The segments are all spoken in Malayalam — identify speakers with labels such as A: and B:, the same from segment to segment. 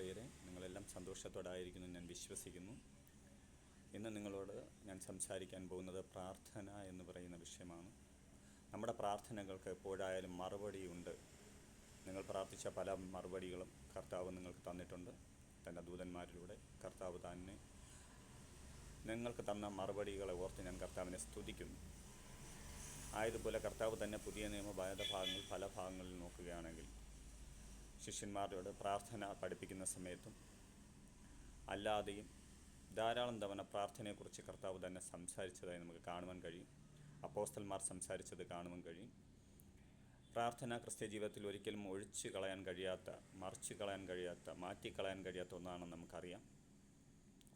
A: പ്രിയരെ നിങ്ങളെല്ലാം സന്തോഷത്തോടായിരിക്കുന്നു ഞാൻ വിശ്വസിക്കുന്നു. ഇന്ന് നിങ്ങളോട് ഞാൻ സംസാരിക്കാൻ പോകുന്നത് പ്രാർത്ഥന എന്ന് പറയുന്ന വിഷയമാണ്. നമ്മുടെ പ്രാർത്ഥനകൾക്ക് എപ്പോഴായാലും മറുപടിയുണ്ട് നിങ്ങൾ പ്രാർത്ഥിച്ച പല മറുപടികളും കർത്താവ് നിങ്ങൾക്ക് തന്നിട്ടുണ്ട്. തന്റെ ദൂതന്മാരിലൂടെ കർത്താവ് തന്നെ നിങ്ങൾക്ക് തന്ന മറുപടികളെ ഓർത്ത് ഞാൻ കർത്താവിനെ സ്തുതിക്കുന്നു. ആയതുപോലെ കർത്താവ് തന്നെ പുതിയ നിയമ ഭാഗങ്ങൾ പല ഭാഗങ്ങളിൽ നോക്കുകയാണെങ്കിൽ ശിഷ്യന്മാരോട് പ്രാർത്ഥന പഠിപ്പിക്കുന്ന സമയത്തും അല്ലാതെയും ധാരാളം തവണ പ്രാർത്ഥനയെക്കുറിച്ച് കർത്താവ് തന്നെ സംസാരിച്ചതായി നമുക്ക് കാണുവാൻ കഴിയും. അപ്പോസ്റ്റൽമാർ സംസാരിച്ചത് കാണുവാൻ കഴിയും. പ്രാർത്ഥന ക്രിസ്ത്യ ജീവിതത്തിൽ ഒരിക്കലും ഒഴിച്ചു കളയാൻ കഴിയാത്ത മറിച്ച് കളയാൻ കഴിയാത്ത മാറ്റിക്കളയാൻ കഴിയാത്ത ഒന്നാണെന്ന് നമുക്കറിയാം.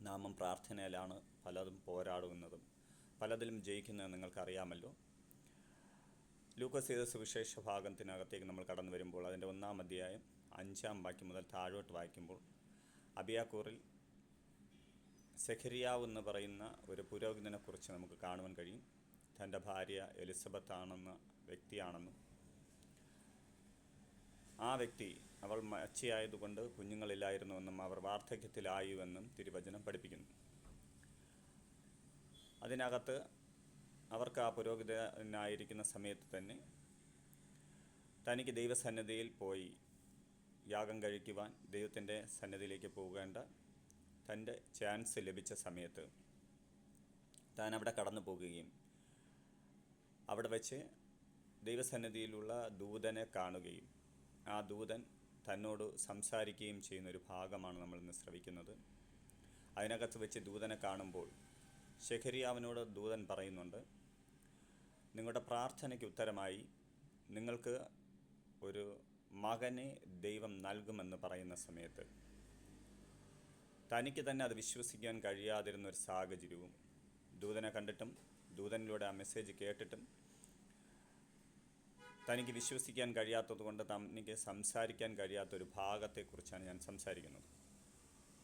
A: നാമം പ്രാർത്ഥനയിലാണ് പലതും പോരാടുന്നതും പലതിലും ജയിക്കുന്നത് നിങ്ങൾക്കറിയാമല്ലോ. ലൂക്കോസ് ചെയ്ത സുവിശേഷ ഭാഗത്തിനകത്തേക്ക് നമ്മൾ കടന്നു വരുമ്പോൾ അതിന്റെ ഒന്നാം അധ്യായം അഞ്ചാം വാക്യം മുതൽ താഴോട്ട് വായിക്കുമ്പോൾ അബിയാക്കൂറിൽ സെഖരിയാവ് എന്ന് പറയുന്ന ഒരു പുരോഹിതനെക്കുറിച്ച് നമുക്ക് കാണുവാൻ കഴിയും. തന്റെ ഭാര്യ എലിസബത്ത് ആണെന്ന വ്യക്തിയാണെന്നും ആ വ്യക്തി അവൾ മച്ചിയായതുകൊണ്ട് കുഞ്ഞുങ്ങളില്ലായിരുന്നുവെന്നും അവർ വാർദ്ധക്യത്തിലായുവെന്നും തിരുവചനം പഠിപ്പിക്കുന്നു. അതിനകത്ത് അവർക്ക് ആ പുരോഹിതനായിരിക്കുന്ന സമയത്ത് തന്നെ തനിക്ക് ദൈവസന്നിധിയിൽ പോയി യാഗം കഴിക്കുവാൻ ദൈവത്തിന്റെ സന്നിധിയിലേക്ക് പോകേണ്ട തന്റെ ചാൻസ് ലഭിച്ച സമയത്ത് താൻ അവിടെ കടന്നു പോകുകയും അവിടെ വച്ച് ദൈവസന്നിധിയിലുള്ള ദൂതനെ കാണുകയും ആ ദൂതൻ തന്നോട് സംസാരിക്കുകയും ചെയ്യുന്ന ഒരു ഭാഗമാണ് നമ്മൾ ഇന്ന് ശ്രവിക്കുന്നത്. അതിനകത്ത് വെച്ച് ദൂതനെ കാണുമ്പോൾ ശഖരിയാവിനോട് ദൂതൻ പറയുന്നുണ്ട് നിങ്ങളുടെ പ്രാർത്ഥനയ്ക്ക് ഉത്തരമായി നിങ്ങൾക്ക് ഒരു മകനെ ദൈവം നൽകുമെന്ന് പറയുന്ന സമയത്ത് തനിക്ക് തന്നെ അത് വിശ്വസിക്കാൻ കഴിയാതിരുന്ന ഒരു സാഹചര്യവും ദൂതനെ കണ്ടിട്ടും ദൂതനിലൂടെ ആ മെസ്സേജ് കേട്ടിട്ടും തനിക്ക് വിശ്വസിക്കാൻ കഴിയാത്തതുകൊണ്ട് തനിക്ക് സംസാരിക്കാൻ കഴിയാത്ത ഒരു ഭാഗത്തെക്കുറിച്ചാണ് ഞാൻ സംസാരിക്കുന്നത്.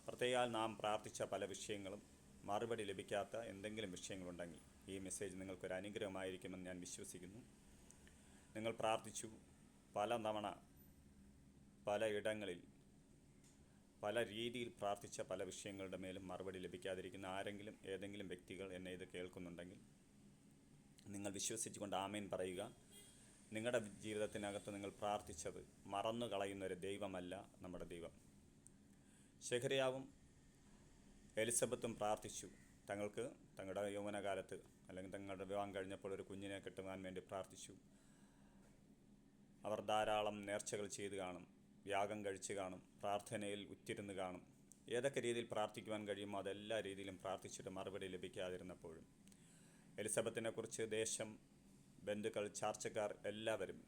A: പ്രത്യേകാൽ നാം പ്രാർത്ഥിച്ച പല വിഷയങ്ങളും മറുപടി ലഭിക്കാത്ത എന്തെങ്കിലും വിഷയങ്ങളുണ്ടെങ്കിൽ ഈ മെസ്സേജ് നിങ്ങൾക്കൊരു അനുഗ്രഹമായിരിക്കുമെന്ന് ഞാൻ വിശ്വസിക്കുന്നു. നിങ്ങൾ പ്രാർത്ഥിച്ചു പല തവണ പല ഇടങ്ങളിൽ പല രീതിയിൽ പ്രാർത്ഥിച്ച പല വിഷയങ്ങളുടെ മേലും മറുപടി ലഭിക്കാതിരിക്കുന്ന ആരെങ്കിലും ഏതെങ്കിലും വ്യക്തികൾ എന്നെ ഇത് കേൾക്കുന്നുണ്ടെങ്കിൽ നിങ്ങൾ വിശ്വസിച്ചുകൊണ്ട് ആമേൻ പറയുക. നിങ്ങളുടെ ജീവിതത്തിനകത്ത് നിങ്ങൾ പ്രാർത്ഥിച്ചത് മറന്നു കളയുന്ന ഒരു ദൈവമല്ല നമ്മുടെ ദൈവം. ശേഖരയാവും എലിസബത്തും പ്രാർത്ഥിച്ചു. തങ്ങൾക്ക് തങ്ങളുടെ യൗവനകാലത്ത് അല്ലെങ്കിൽ തങ്ങളുടെ വിവാഹം കഴിഞ്ഞപ്പോൾ ഒരു കുഞ്ഞിനെ കിട്ടുവാൻ വേണ്ടി പ്രാർത്ഥിച്ചു. അവർ ധാരാളം നേർച്ചകൾ ചെയ്ത് കാണും. യാഗം കഴിച്ച് കാണും പ്രാർത്ഥനയിൽ ഉറ്റിരുന്ന് കാണും. ഏതൊക്കെ രീതിയിൽ പ്രാർത്ഥിക്കുവാൻ കഴിയുമോ അതെല്ലാ രീതിയിലും പ്രാർത്ഥിച്ചിട്ട് മറുപടി ലഭിക്കാതിരുന്നപ്പോഴും. എലിസബത്തിനെക്കുറിച്ച് ദേശം ബന്ധുക്കൾ ചാർച്ചക്കാർ എല്ലാവരും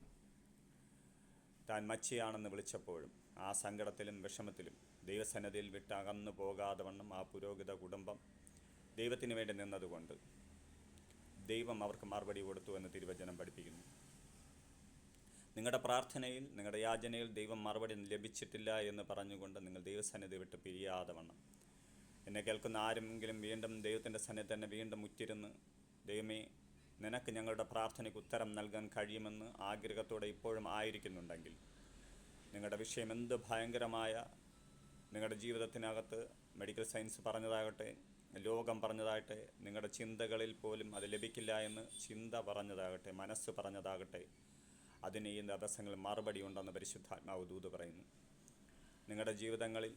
A: താൻ മച്ചിയാണെന്ന് വിളിച്ചപ്പോഴും ആ സങ്കടത്തിലും വിഷമത്തിലും ദൈവസന്നദ്ധിയിൽ വിട്ടകന്നു പോകാതെ വണ്ണം ആ പുരോഹിത കുടുംബം ദൈവത്തിന് വേണ്ടി നിന്നതുകൊണ്ട് ദൈവം അവർക്ക് മറുപടി കൊടുത്തു എന്ന് തിരുവചനം പഠിപ്പിക്കുന്നു. നിങ്ങളുടെ പ്രാർത്ഥനയിൽ നിങ്ങളുടെ യാചനയിൽ ദൈവം മറുപടി ലഭിച്ചിട്ടില്ല എന്ന് പറഞ്ഞുകൊണ്ട് നിങ്ങൾ ദൈവസന്നിധി വിട്ട് പിരിയാതെ വണ്ണം. എന്നെ കേൾക്കുന്ന ആരെങ്കിലും വീണ്ടും ദൈവത്തിന്റെ സന്നിധി തന്നെ വീണ്ടും ഉറ്റിരുന്ന് ദൈവമേ നിനക്ക് ഞങ്ങളുടെ പ്രാർത്ഥനയ്ക്ക് ഉത്തരം നൽകാൻ കഴിയുമെന്ന് ആഗ്രഹത്തോടെ ഇപ്പോഴും ആയിരിക്കുന്നുണ്ടെങ്കിൽ നിങ്ങളുടെ വിഷയം എന്ത് ഭയങ്കരമായ നിങ്ങളുടെ ജീവിതത്തിനകത്ത് മെഡിക്കൽ സയൻസ് പറഞ്ഞതാകട്ടെ ലോകം പറഞ്ഞതാകട്ടെ നിങ്ങളുടെ ചിന്തകളിൽ പോലും അത് ലഭിക്കില്ല എന്ന് ചിന്ത പറഞ്ഞതാകട്ടെ മനസ്സ് പറഞ്ഞതാകട്ടെ അതിന് ഈ തടസ്സങ്ങൾ മറുപടി ഉണ്ടെന്ന് പരിശുദ്ധാത്മാവ് ദൂത് പറയുന്നു. നിങ്ങളുടെ ജീവിതങ്ങളിൽ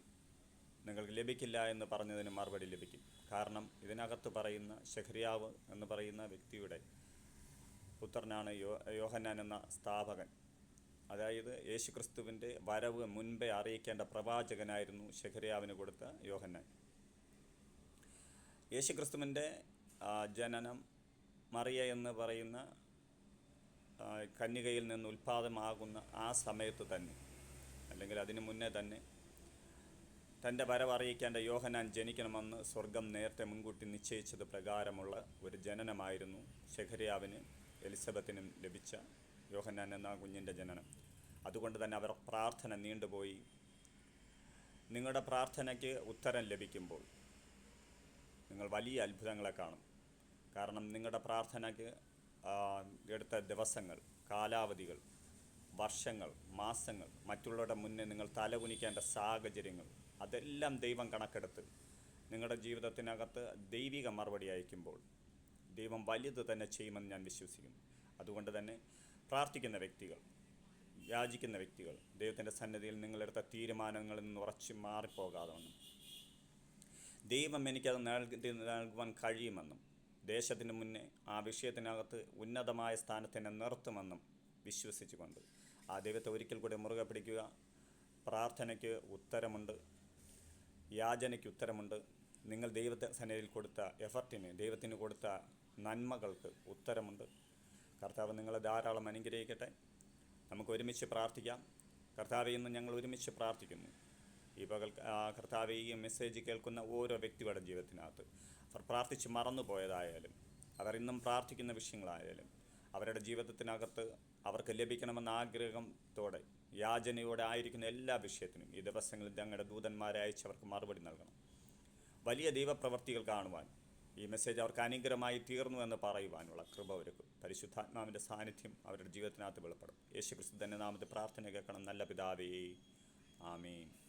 A: നിങ്ങൾക്ക് ലഭിക്കില്ല എന്ന് പറഞ്ഞതിന് മറുപടി ലഭിക്കും. കാരണം ഇതിനകത്ത് പറയുന്ന ഷെഹ്രിയാവ് എന്ന് പറയുന്ന വ്യക്തിയുടെ പുത്രനാണ് യോ യോഹന്നാൻ എന്ന സ്ഥാപകൻ. അതായത് യേശുക്രിസ്തുവിന്റെ വരവ് മുൻപേ അറിയിക്കേണ്ട പ്രവാചകനായിരുന്നു ഷെഹ്രിയാവിന് കൊടുത്ത യോഹന്നാൻ. യേശുക്രിസ്തുവിന്റെ ജനനം മറിയ എന്ന് പറയുന്ന കന്യകയിൽ നിന്ന് ഉൽപാദമാകുന്ന ആ സമയത്ത് തന്നെ അല്ലെങ്കിൽ അതിനു മുന്നേ തന്നെ തന്റെ വരവറിയിക്കേണ്ട യോഹനാൻ ജനിക്കണമെന്ന് സ്വർഗം നേരത്തെ മുൻകൂട്ടി നിശ്ചയിച്ചത് പ്രകാരമുള്ള ഒരു ജനനമായിരുന്നു ശഖരിയാവിന് എലിസബത്തിനും ലഭിച്ച യോഹനാൻ എന്ന കുഞ്ഞിന്റെ ജനനം. അതുകൊണ്ട് തന്നെ അവർ പ്രാർത്ഥന നീണ്ടുപോയി. നിങ്ങളുടെ പ്രാർത്ഥനയ്ക്ക് ഉത്തരം ലഭിക്കുമ്പോൾ നിങ്ങൾ വലിയ അത്ഭുതങ്ങളെ കാണും. കാരണം നിങ്ങളുടെ പ്രാർത്ഥനയ്ക്ക് എടുത്ത ദിവസങ്ങൾ കാലാവധികൾ വർഷങ്ങൾ മാസങ്ങൾ മറ്റുള്ളവരുടെ മുന്നേ നിങ്ങൾ തലകുനിക്കേണ്ട സാഹചര്യങ്ങൾ അതെല്ലാം ദൈവം കണക്കെടുത്ത് നിങ്ങളുടെ ജീവിതത്തിനകത്ത് ദൈവിക മറുപടി അയക്കുമ്പോൾ ദൈവം വലുത് തന്നെ ചെയ്യുമെന്ന് ഞാൻ വിശ്വസിക്കുന്നു. അതുകൊണ്ട് തന്നെ പ്രാർത്ഥിക്കുന്ന വ്യക്തികൾ യാചിക്കുന്ന വ്യക്തികൾ ദൈവത്തിന്റെ സന്നദ്ധിയിൽ നിങ്ങളെടുത്ത തീരുമാനങ്ങളിൽ നിന്ന് ഉറച്ചു മാറിപ്പോകാതെ വന്നു. ദൈവം എനിക്കത് നൽകി നൽകുവാൻ കഴിയുമെന്നും ദേശത്തിന് മുന്നേ ആ വിഷയത്തിനകത്ത് ഉന്നതമായ സ്ഥാനത്ത് എന്നെ നിർത്തുമെന്നും വിശ്വസിച്ചുകൊണ്ട്. ആ ദൈവത്തെ ഒരിക്കൽ കൂടി മുറുകെ പിടിക്കുക. പ്രാർത്ഥനയ്ക്ക് ഉത്തരമുണ്ട്. യാചനയ്ക്ക് ഉത്തരമുണ്ട്. നിങ്ങൾ ദൈവത്തെ സന്നിധിയിൽ കൊടുത്ത എഫർട്ടിന് ദൈവത്തിന് കൊടുത്ത നന്മകൾക്ക് ഉത്തരമുണ്ട്. കർത്താവ് നിങ്ങളെ ധാരാളം അനുഗ്രഹിക്കട്ടെ. നമുക്ക് ഒരുമിച്ച് പ്രാർത്ഥിക്കാം. കർത്താവെ ഇന്ന് ഞങ്ങൾ ഒരുമിച്ച് പ്രാർത്ഥിക്കുന്നു. ഈ പകൽ കർത്താവ് ഈ മെസ്സേജ് കേൾക്കുന്ന ഓരോ വ്യക്തികളുടെ ജീവിതത്തിനകത്ത് പ്രാർത്ഥിച്ച് മറന്നുപോയതായാലും അവർ ഇന്നും പ്രാർത്ഥിക്കുന്ന വിഷയങ്ങളായാലും അവരുടെ ജീവിതത്തിനകത്ത് അവർക്ക് ലഭിക്കണമെന്ന ആഗ്രഹത്തോടെ യാചനയോടെ ആയിരിക്കുന്ന എല്ലാ വിഷയത്തിനും ഈ ദിവസങ്ങളിൽ ഞങ്ങളുടെ ദൂതന്മാരെ അയച്ച് അവർക്ക് മറുപടി നൽകണം. വലിയ ദൈവപ്രവർത്തികൾ കാണുവാൻ ഈ മെസ്സേജ് അവർക്ക് അനുഗ്രഹമായി തീർന്നു എന്ന് പറയുവാനുള്ള കൃപ ഒരുക്കും. പരിശുദ്ധാത്മാവിന്റെ സാന്നിധ്യം അവരുടെ ജീവിതത്തിനകത്ത് വെളിപ്പെടും. യേശുക്രിസ്തു തന്നെ നാമത്തെ പ്രാർത്ഥന കേൾക്കണം. നല്ല പിതാവേ ആമീൻ.